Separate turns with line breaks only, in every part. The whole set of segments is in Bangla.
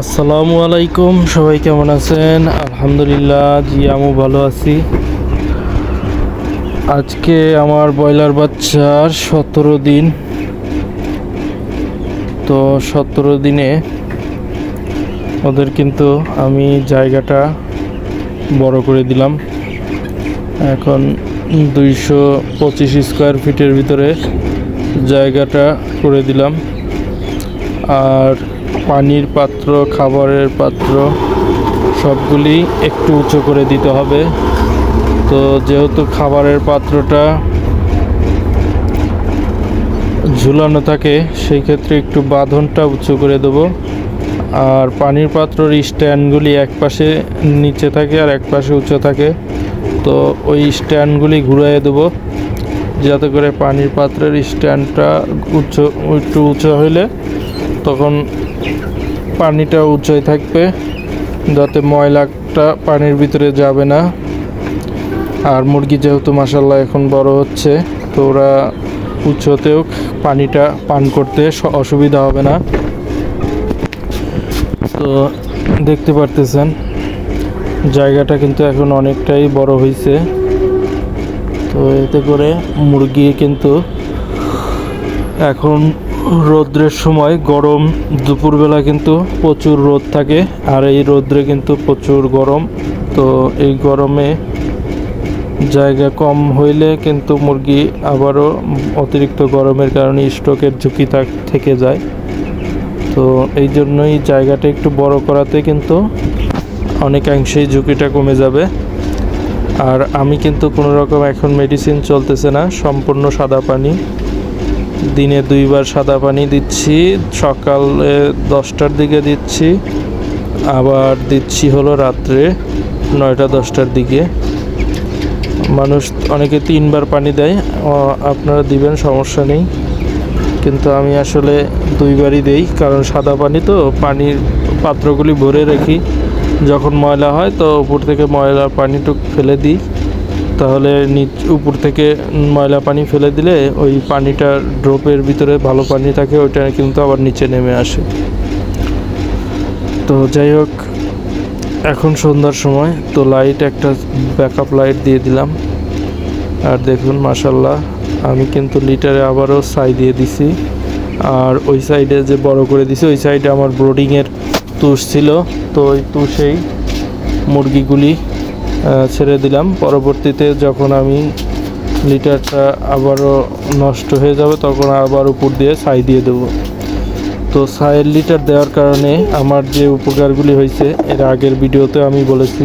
আসসালামু আলাইকুম, সবাই কেমন আছেন? আলহামদুলিল্লাহ, জি আমি ভালো আছি। আজকে আমার ব্রয়লার বাচ্চার সতেরো দিন। তো সতেরো দিনে ওদের কিন্তু আমি জায়গাটা বড় করে দিলাম। এখন দুইশো পঁচিশ স্কোয়ার ফিটের ভিতরে জায়গাটা করে দিলাম। আর পানির পাত্র, খাবারের পাত্র, সবগুলি একটু উঁচু করে দিতে হবে। তো যেহেতু খাবারের পাত্রটা ঝুলানো থাকে, সেই ক্ষেত্রে একটু বাঁধনটা উঁচু করে দেবো। আর পানির পাত্রর স্ট্যান্ডগুলি এক পাশে নিচে থাকে আর এক পাশে উঁচু থাকে। তো ওই স্ট্যান্ডগুলি ঘুরিয়ে দেবো, যাতে করে পানির পাত্রের স্ট্যান্ডটা উঁচু, একটু উঁচু হইলে তখন পানিটা উঁচুই থাকবে, যাতে ময়লাটা পানির ভিতরে যাবে না। আর মুরগি যেহেতু মাসাল্লাহ এখন বড় হচ্ছে, তো ওরা উচ্চতেও পানিটা পান করতে অসুবিধা হবে না। তো দেখতে পারতেছেন, জায়গাটা কিন্তু এখন অনেকটাই বড় হয়েছে তো এতে করে মুরগি কিন্তু এখন রৌদ্রের সময় গরম, দুপুরবেলা কিন্তু প্রচুর রোদ থাকে, আর এই রৌদ্রে কিন্তু প্রচুর গরম। তো এই গরমে জায়গা কম হইলে কিন্তু মুরগি আবারও অতিরিক্ত গরমের কারণে স্ট্রোকের ঝুঁকি থাক- থেকে যায়। তো এই জন্যই জায়গাটা একটু বড় করাতে কিন্তু অনেকাংশেই ঝুঁকিটা কমে যাবে। আর আমি কিন্তু কোনো রকম এখন মেডিসিন চলতেছে না, সম্পূর্ণ সাদা পানি। দিনে দুইবার সাদা পানি দিচ্ছি, সকালে দশটার দিকে দিচ্ছি, আবার দিচ্ছি হলো রাত্রে নয়টা, দশটার দিকে। মানুষ অনেকে তিনবার পানি দেয় আপনারা দিবেন, সমস্যা নেই। কিন্তু আমি আসলে দুইবারই দেই, কারণ সাদা পানি তো, পানির পাত্রগুলি ভরে রাখি। যখন ময়লা হয় তো উপর থেকে ময়লা পানিটুক ফেলে দিই। তাহলে নিচ উপর থেকে ময়লা পানি ফেলে দিলে ওই পানিটা ড্রপের ভিতরে ভালো পানি থাকে, ওইটা কিন্তু আবার নিচে নেমে আসে। তো যাই হোক, এখন সন্ধ্যার সময়, তো লাইট একটা ব্যাকআপ লাইট দিয়ে দিলাম। আর দেখুন মাসাল্লাহ আমি কিন্তু লিটারে আবারও সাই দিয়ে দিছি। আর ওই সাইডে যে বড় করে দিছি, ওই সাইডে আমার ব্রোডিংয়ের তুষ ছিল। তো ওই তুষেই মুরগিগুলি ছেড়ে দিলাম। পরবর্তীতে যখন আমি লিটারটা আবারও নষ্ট হয়ে যাবে, তখন আবার উপর দিয়ে ছাই দিয়ে দেবো। তো ছাইয়ের লিটার দেওয়ার কারণে আমার যে উপকারগুলি হয়েছে, এর আগের ভিডিওতে আমি বলেছি।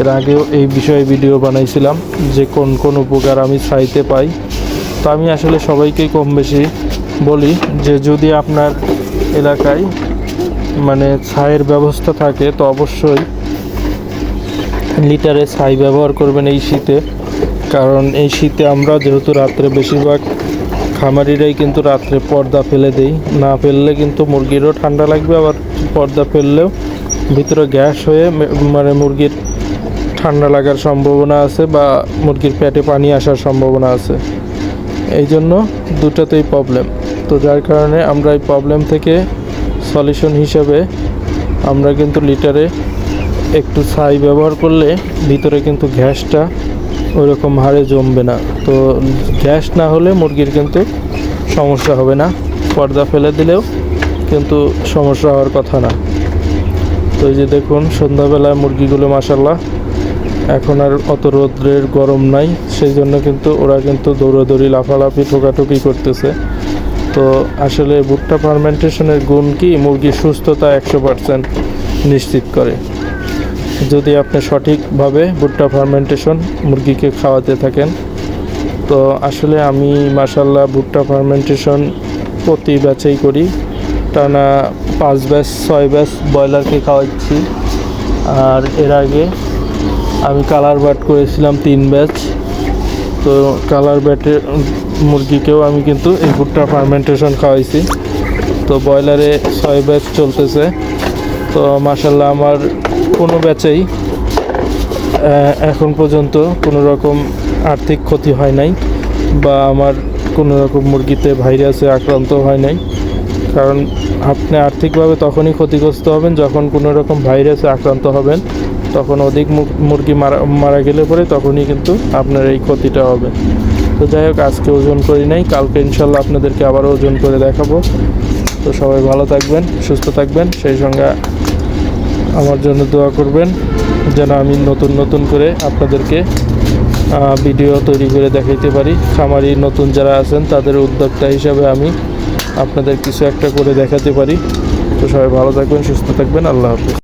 এর আগেও এই বিষয়ে ভিডিও বানাইছিলাম যে কোন কোন উপকার আমি ছাইতে পাই। তো আমি আসলে সবাইকেই কম বেশি বলি যে যদি আপনার এলাকায় মানে ছাইয়ের ব্যবস্থা থাকে, তো অবশ্যই লিটারে ছাই ব্যবহার করবেন এই শীতে। কারণ এই শীতে আমরা যেহেতু রাত্রে বেশিরভাগ খামারিরাই কিন্তু রাত্রে পর্দা ফেলে দেই। না ফেললে কিন্তু মুরগিরও ঠান্ডা লাগবে, আবার পর্দা ফেললেও ভিতরে গ্যাস হয়ে মানে মুরগির ঠান্ডা লাগার সম্ভাবনা আছে বা মুরগির পেটে পানি আসার সম্ভাবনা আছে। এই জন্য দুটাতেই প্রবলেম তো যার কারণে আমরা এই প্রবলেম থেকে সলিউশন হিসাবে আমরা কিন্তু লিটারে একটু ছাই ব্যবহার করলে ভিতরে কিন্তু গ্যাসটা ওইরকম হারে জমবে না। তো গ্যাস না হলে মুরগির কিন্তু সমস্যা হবে না। পর্দা ফেলে দিলেও কিন্তু সমস্যা হওয়ার কথা না। তো এই যে দেখুন, সন্ধ্যাবেলায় মুরগিগুলো মাসাল্লাহ এখন আর অত রৌদ্রের গরম নাই সেই জন্য কিন্তু ওরা কিন্তু দৌড়াদৌড়ি, লাফালাফি, ঠোকাঠুকি করতেছে। তো আসলে ভুট্টা ফার্মেন্টেশনের গুণ কি? মুরগির সুস্থতা একশো পার্সেন্ট নিশ্চিত করে। যদি আপনি সঠিকভাবে ভুট্টা ফার্মেন্টেশন মুরগিকে খাওয়াতে থাকেন, তো আসলে আমি মাসাল্লাহ ভুট্টা ফার্মেন্টেশন প্রতি ব্যাচেই করি। টানা পাঁচ ব্যাচ ছয় ব্যাচ ব্রয়লারকে খাওয়াচ্ছি। আর এর আগে আমি কালার বাট করেছিলাম তিন ব্যাচ তো কালার ব্যাটের মুরগিকেও আমি কিন্তু এই ভুট্টা ফার্মেন্টেশন খাওয়াইছি। তো ব্রয়লারে ছয় ব্যাচ চলতেছে। তো মাসাল্লাহ আমার কোনো ব্যাচেই এখন পর্যন্ত কোনো রকম আর্থিক ক্ষতি হয় নাই বা আমার কোনো রকম মুরগিতে ভাইরাসে আক্রান্ত হয় নাই। কারণ আপনি আর্থিকভাবে তখনই ক্ষতিগ্রস্ত হবেন যখন কোনো রকম ভাইরাসে আক্রান্ত হবেন। তখন অধিক মুরগি মারা মারা গেলে পরে তখনই কিন্তু আপনার এই ক্ষতিটা হবে। তো যাই হোক, আজকে ওজন করি নাই, কালকে ইনশাল্লাহ আপনাদেরকে আবারও ওজন করে দেখাবো। তো সবাই ভালো থাকবেন, সুস্থ থাকবেন, সেই সঙ্গে আমার জন্য দোয়া করবেন, যেন আমি নতুন নতুন করে আপনাদেরকে ভিডিও তৈরি করে দেখাইতে পারি। খামারি নতুন যারা আছেন, তাদের উদ্যোক্তা হিসাবে আমি আপনাদের কিছু একটা করে দেখাতে পারি। তো সবাই ভালো থাকবেন, সুস্থ থাকবেন। আল্লাহ হাফিজ।